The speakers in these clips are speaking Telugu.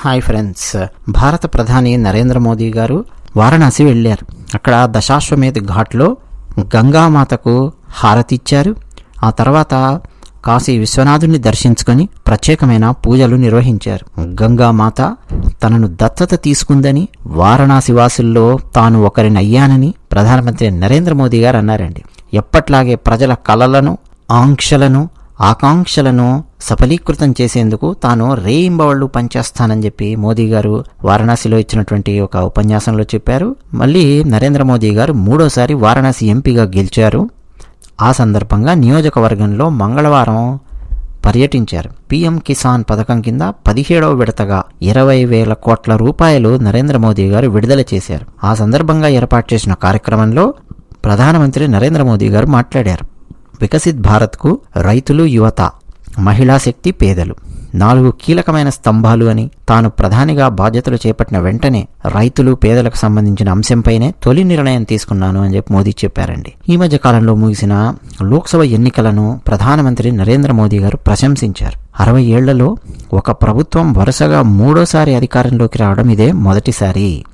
Hi friends. భారత ప్రధాని నరేంద్ర మోదీ గారు వారణాసి వెళ్ళారు. అక్కడ దశాశ్వమేధ్ ఘాట్లో గంగామాతకు హారతిచ్చారు ఆ తర్వాత కాశీ విశ్వనాథుని దర్శించుకొని ప్రత్యేకమైన పూజలు నిర్వహించారు. గంగామాత తనను దత్తత తీసుకుందని వారణాసి వాసుల్లో తాను ఒకరిని అయ్యానని ప్రధానమంత్రి నరేంద్ర మోదీ గారు అన్నారండి. ఎప్పట్లాగే ప్రజల కలలను ఆంక్షలను ఆకాంక్షలను సఫలీకృతం చేసేందుకు తాను రేయింబవళ్ళు పనిచేస్తానని చెప్పి మోదీ గారు వారణాసిలో ఇచ్చినటువంటి ఒక ఉపన్యాసంలో చెప్పారు. మళ్ళీ నరేంద్ర మోదీ గారు మూడోసారి వారణాసి ఎంపీగా గెలిచారు. ఆ సందర్భంగా నియోజకవర్గంలో మంగళవారం పర్యటించారు. పీఎం కిసాన్ పథకం కింద పదిహేడవ విడతగా ఇరవై వేల కోట్ల రూపాయలు నరేంద్ర మోదీ గారు విడుదల చేశారు. ఆ సందర్భంగా ఏర్పాటు చేసిన కార్యక్రమంలో ప్రధానమంత్రి నరేంద్ర మోదీ గారు మాట్లాడారు. వికసిత్ భారత్కు రైతులు యువత మహిళా శక్తి పేదలు. నాలుగు కీలకమైన స్తంభాలు అని తాను ప్రధానిగా బాధ్యతలు చేపట్టిన వెంటనే రైతులు పేదలకు సంబంధించిన అంశంపైనే తొలి నిర్ణయం తీసుకున్నాను అని చెప్పి మోదీ చెప్పారండి. ఈ మధ్య కాలంలో ముగిసిన లోక్సభ ఎన్నికలను ప్రధానమంత్రి నరేంద్ర మోదీ గారు ప్రశంసించారు. అరవై ఏళ్ళలో ఒక ప్రభుత్వం వరుసగా మూడోసారి అధికారంలోకి రావడం ఇదే మొదటిసారి.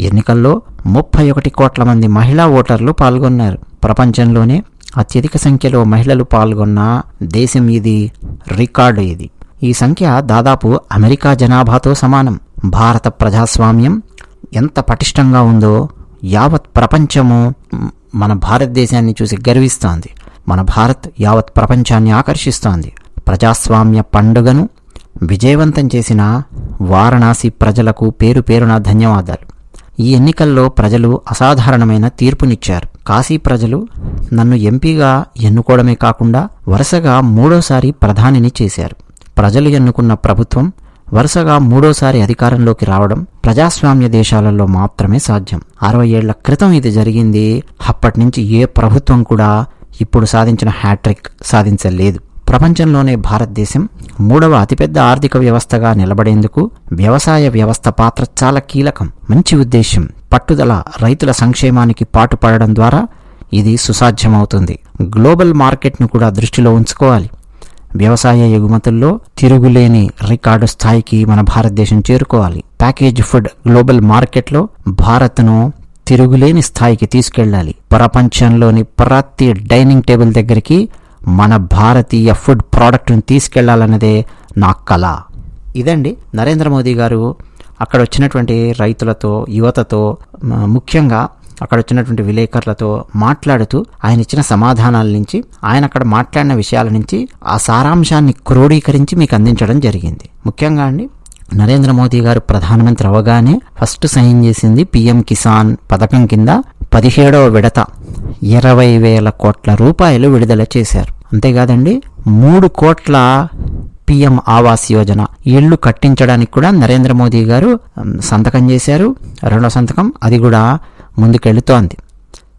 ఎన్నికల్లో ముప్పై ఒకటి కోట్ల మంది మహిళా ఓటర్లు పాల్గొన్నారు. ప్రపంచంలోనే అత్యధిక సంఖ్యలో మహిళలు పాల్గొన్న దేశం ఇది రికార్డు ఇది. ఈ సంఖ్య దాదాపు అమెరికా జనాభాతో సమానం. భారత ప్రజాస్వామ్యం ఎంత పటిష్టంగా ఉందో యావత్ ప్రపంచము మన భారతదేశాన్ని చూసి గర్విస్తోంది. మన భారత్ యావత్ ప్రపంచాన్ని ఆకర్షిస్తోంది. ప్రజాస్వామ్య పండుగను విజయవంతం చేసిన వారణాసి ప్రజలకు పేరు పేరున ధన్యవాదాలు. ఈ ఎన్నికల్లో ప్రజలు అసాధారణమైన తీర్పునిచ్చారు. కాశీ ప్రజలు నన్ను ఎంపీగా ఎన్నుకోవడమే కాకుండా వరుసగా మూడోసారి ప్రధానిని చేశారు. ప్రజలు ఎన్నుకున్న ప్రభుత్వం వరుసగా మూడోసారి అధికారంలోకి రావడం ప్రజాస్వామ్య దేశాలలో మాత్రమే సాధ్యం. అరవై ఏళ్ళ క్రితం ఇది జరిగింది. అప్పటి నుంచి ఏ ప్రభుత్వం కూడా ఇప్పుడు సాధించిన హ్యాట్రిక్ సాధించలేదు. ప్రపంచంలోనే భారతదేశం మూడవ అతిపెద్ద ఆర్థిక వ్యవస్థగా నిలబడేందుకు వ్యవసాయ వ్యవస్థ పాత్ర చాలా కీలకం. మంచి ఉద్దేశం పట్టుదల రైతుల సంక్షేమానికి పాటుపడడం ద్వారా ఇది సుసాధ్యమవుతుంది. గ్లోబల్ మార్కెట్ను కూడా దృష్టిలో ఉంచుకోవాలి. వ్యవసాయ ఎగుమతుల్లో తిరుగులేని రికార్డు స్థాయికి మన భారతదేశం చేరుకోవాలి. ప్యాకేజ్ ఫుడ్ గ్లోబల్ మార్కెట్లో భారత్ను తిరుగులేని స్థాయికి తీసుకెళ్ళాలి. ప్రపంచంలోని ప్రతి డైనింగ్ టేబుల్ దగ్గరికి మన భారతీయ ఫుడ్ ప్రోడక్ట్ను తీసుకెళ్ళాలన్నదే నా కళ. ఇదండి నరేంద్ర మోదీ గారు అక్కడ వచ్చినటువంటి రైతులతో యువతతో ముఖ్యంగా అక్కడ వచ్చినటువంటి విలేకరులతో మాట్లాడుతూ ఆయన ఇచ్చిన సమాధానాల నుంచి ఆయన అక్కడ మాట్లాడిన విషయాల నుంచి ఆ సారాంశాన్ని క్రోడీకరించి మీకు అందించడం జరిగింది. ముఖ్యంగా అండి నరేంద్ర మోదీ గారు ప్రధానమంత్రి అవగానే ఫస్ట్ సైన్ చేసింది పిఎం కిసాన్ పథకం కింద పదిహేడవ విడత ఇరవై వేల కోట్ల రూపాయలు విడుదల చేశారు. అంతేకాదండి మూడు కోట్ల పిఎం ఆవాస్ యోజన ఇళ్ళు కట్టించడానికి కూడా నరేంద్ర మోదీ గారు సంతకం చేశారు. రెండో సంతకం అది కూడా ముందుకెళ్తోంది.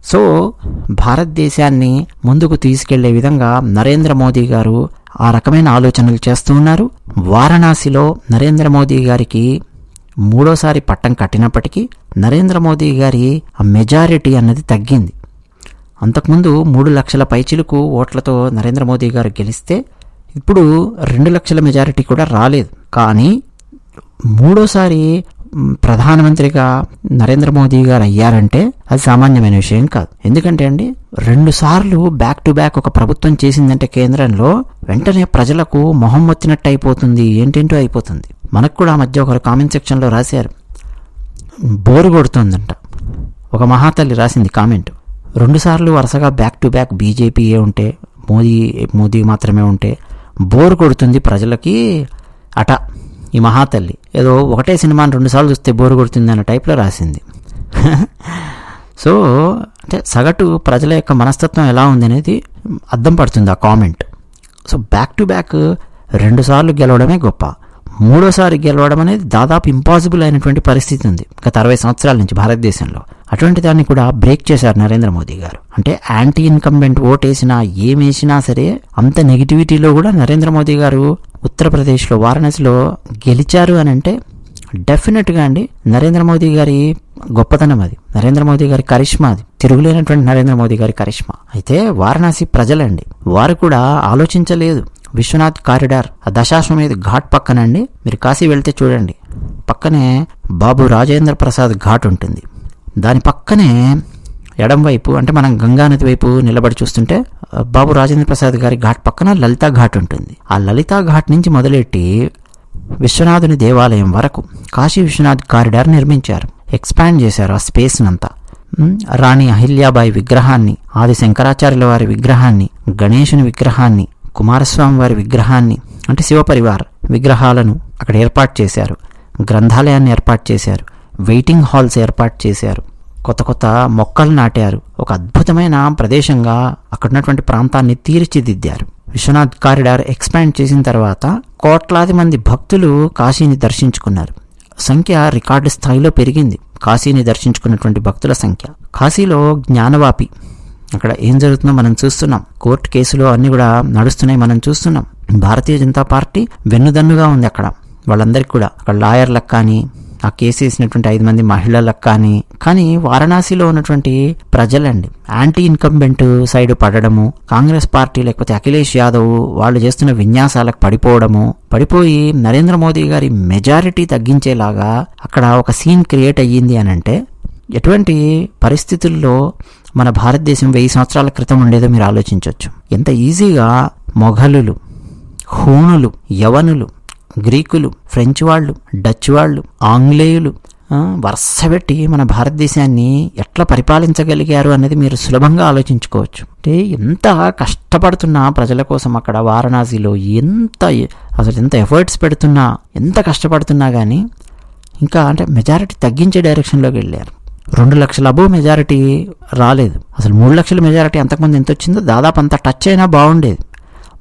సో భారతదేశాన్ని ముందుకు తీసుకెళ్ళే విధంగా నరేంద్ర మోదీ గారు ఆ రకమైన ఆలోచనలు చేస్తూ ఉన్నారు. వారణాసిలో నరేంద్ర మోదీ గారికి మూడోసారి పట్టం కట్టినప్పటికీ నరేంద్ర మోదీ గారి ఆ మెజారిటీ అన్నది తగ్గింది. అంతకుముందు మూడు లక్షల పైచిలకు ఓట్లతో నరేంద్ర మోదీ గారు గెలిస్తే ఇప్పుడు రెండు లక్షల మెజారిటీ కూడా రాలేదు. కానీ మూడోసారి ప్రధానమంత్రిగా నరేంద్ర మోదీ గారు అయ్యారంటే అది సామాన్యమైన విషయం కాదు. ఎందుకంటే అండి రెండు సార్లు బ్యాక్ టు బ్యాక్ ఒక ప్రభుత్వం చేసిందంటే కేంద్రంలో వెంటనే ప్రజలకు మొహం వచ్చినట్టు అయిపోతుంది ఏంటేంటో అయిపోతుంది. మనకు కూడా ఆ మధ్య ఒకరు కామెంట్ సెక్షన్లో రాశారు. బోరు కొడుతుందంట. ఒక మహాతల్లి రాసింది కామెంట్ రెండుసార్లు వరుసగా బ్యాక్ టు బ్యాక్ బీజేపీయే ఉంటే మోదీ మోదీ మాత్రమే ఉంటే బోరు కొడుతుంది ప్రజలకి అట. ఈ మహాతల్లి. ఏదో ఒకటే సినిమాని రెండుసార్లు చూస్తే బోరు కొడుతుంది అన్న టైప్లో రాసింది. సో అంటే సగటు ప్రజల యొక్క మనస్తత్వం ఎలా ఉంది అనేది అర్థం పడుతుంది ఆ comment. So back to back రెండుసార్లు గెలవడమే గొప్ప. మూడోసారి గెలవడం అనేది దాదాపు ఇంపాసిబుల్ అయినటువంటి పరిస్థితి ఉంది. గత అరవై సంవత్సరాల నుంచి భారతదేశంలో. అటువంటి దాన్ని కూడా బ్రేక్ చేశారు నరేంద్ర మోదీ గారు. అంటే యాంటీ ఇన్కంబెంట్ ఓటేసినా ఏమేసినా సరే అంత నెగిటివిటీలో కూడా నరేంద్ర మోదీ గారు ఉత్తరప్రదేశ్లో వారణాసిలో గెలిచారు అని అంటే డెఫినెట్గా అండి నరేంద్ర మోదీ గారి గొప్పతనం అది. నరేంద్ర మోదీ గారి కరిష్మా అది. తిరుగులేనటువంటి నరేంద్ర మోదీ గారి కరిష్మా. అయితే వారణాసి ప్రజలండి వారు కూడా ఆలోచించలేదు. విశ్వనాథ్ కారిడార్ ఆ దశాశ్వమేధ ఘాట్ పక్కనండి మీరు కాశీ వెళ్తే చూడండి పక్కనే బాబు రాజేంద్ర ప్రసాద్ ఘాట్ ఉంటుంది. దాని పక్కనే ఎడం వైపు అంటే మనం గంగానది వైపు నిలబడి చూస్తుంటే బాబు రాజేంద్ర ప్రసాద్ గారి ఘాట్ పక్కన లలితా ఘాట్ ఉంటుంది. ఆ లలితా ఘాట్ నుంచి మొదలెట్టి విశ్వనాథుని దేవాలయం వరకు కాశీ విశ్వనాథ్ కారిడార్ నిర్మించారు. ఎక్స్పాండ్ చేశారు ఆ స్పేస్నంతా. రాణి అహిల్యాబాయి విగ్రహాన్ని ఆది శంకరాచార్యుల వారి విగ్రహాన్ని గణేశుని విగ్రహాన్ని కుమారస్వామి వారి విగ్రహాన్ని అంటే శివపరివార్ విగ్రహాలను అక్కడ ఏర్పాటు చేశారు. గ్రంథాలయాన్ని ఏర్పాటు చేశారు. వెయిటింగ్ హాల్స్ ఏర్పాటు చేశారు. కొత్త కొత్త మొక్కలు నాటారు. ఒక అద్భుతమైన ప్రదేశంగా అక్కడ ఉన్నటువంటి ప్రాంతాన్ని తీర్చిదిద్దారు. విశ్వనాథ్ కారిడార్ ఎక్స్పాండ్ చేసిన తర్వాత కోట్లాది మంది భక్తులు కాశీని దర్శించుకున్నారు. సంఖ్య రికార్డు స్థాయిలో పెరిగింది. కాశీని దర్శించుకున్నటువంటి భక్తుల సంఖ్య. కాశీలో జ్ఞానవాపి. అక్కడ ఏం జరుగుతుందో మనం చూస్తున్నాం. కోర్టు కేసులు అన్ని కూడా నడుస్తున్నాయి మనం చూస్తున్నాం. భారతీయ జనతా పార్టీ వెన్నుదన్నుగా ఉంది అక్కడ. వాళ్ళందరికీ కూడా. అక్కడ లాయర్లకు కానీ ఆ కేసు వేసినటువంటి ఐదు మంది మహిళలకు కానీ కానీ వారణాసిలో ఉన్నటువంటి ప్రజలండి. యాంటీ ఇన్కంబెంట్ సైడ్ పడడము కాంగ్రెస్ పార్టీ లేకపోతే అఖిలేష్ యాదవ్ వాళ్ళు చేస్తున్న విన్యాసాలకు పడిపోవడము పడిపోయి నరేంద్ర మోదీ గారి మెజారిటీ తగ్గించేలాగా అక్కడ ఒక సీన్ క్రియేట్ అయ్యింది అని అంటే ఎటువంటి పరిస్థితుల్లో మన భారతదేశం వెయ్యి సంవత్సరాల క్రితం ఉండేదో మీరు ఆలోచించవచ్చు ఎంత ఈజీగా మొఘలులు హూణులు యవనులు గ్రీకులు ఫ్రెంచ్ వాళ్ళు డచ్ వాళ్ళు ఆంగ్లేయులు వరుస పెట్టి మన భారతదేశాన్ని ఎట్లా పరిపాలించగలిగారు అనేది మీరు సులభంగా ఆలోచించుకోవచ్చు. అంటే ఎంత కష్టపడుతున్నా ప్రజల కోసం అక్కడ వారణాసిలో ఎంత అసలు ఎంత ఎఫర్ట్స్ పెడుతున్నా ఎంత కష్టపడుతున్నా కానీ ఇంకా అంటే మెజారిటీ తగ్గించే డైరెక్షన్లోకి వెళ్ళారు. రెండు లక్షల అబో మెజారిటీ రాలేదు. అసలు మూడు లక్షల మెజారిటీ అంతకుముందు ఎంత వచ్చిందో దాదాపు అంత టచ్ అయినా బాగుండేది.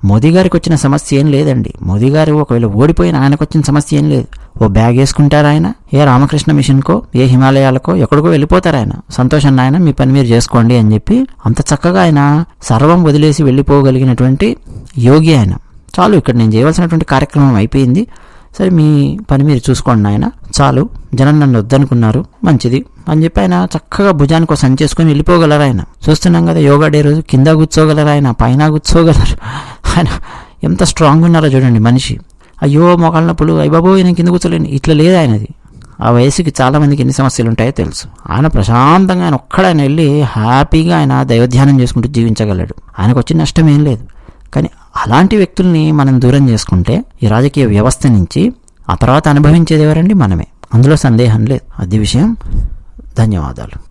మోదీ గారికి వచ్చిన సమస్య ఏం లేదండి. మోదీ గారు ఒకవేళ ఓడిపోయిన ఆయనకు వచ్చిన సమస్య ఏం లేదు. ఓ బ్యాగ్ వేసుకుంటారు ఆయన? ఏ రామకృష్ణ మిషన్కో ఏ హిమాలయాలకో ఎక్కడికో వెళ్ళిపోతారు ఆయన? సంతోషాన్ని ఆయన మీ పని మీరు చేసుకోండి అని చెప్పి అంత చక్కగా ఆయన సర్వం వదిలేసి వెళ్ళిపోగలిగినటువంటి యోగి ఆయన. చాలు ఇక్కడ నేను చేయవలసినటువంటి కార్యక్రమం అయిపోయింది. సరే మీ పని మీరు చూసుకోండి ఆయన చాలు జనం నన్ను వద్దనుకున్నారు. మంచిది అని చెప్పి ఆయన చక్కగా భుజానికి ఒక చేసుకొని వెళ్ళిపోగలరు ఆయన. చూస్తున్నాం కదా యోగా డే రోజు కింద కూర్చోగలరు ఆయన పైన కూర్చోగలరు. ఆయన ఎంత స్ట్రాంగ్ ఉన్నారో చూడండి మనిషి. అయ్యో మొగాళ్ళ నొప్పులు. అయ్య బాబో నేను కింద కూర్చోలేను. ఇట్లా లేదు ఆయనది. ఆ వయసుకి చాలామందికి ఎన్ని సమస్యలు ఉంటాయో తెలుసు. ఆయన ప్రశాంతంగా ఆయన ఒక్కడైనా వెళ్ళి హ్యాపీగా ఆయన దైవధ్యానం చేసుకుంటూ జీవించగలడు. ఆయనకు వచ్చిన నష్టం ఏం లేదు. కానీ అలాంటి వ్యక్తుల్ని మనం దూరం చేసుకుంటే ఈ రాజకీయ వ్యవస్థ నుంచి ఆ తర్వాత అనుభవించేది ఎవరండి మనమే. అందులో సందేహం లేదు. అది విషయం. ధన్యవాదాలు.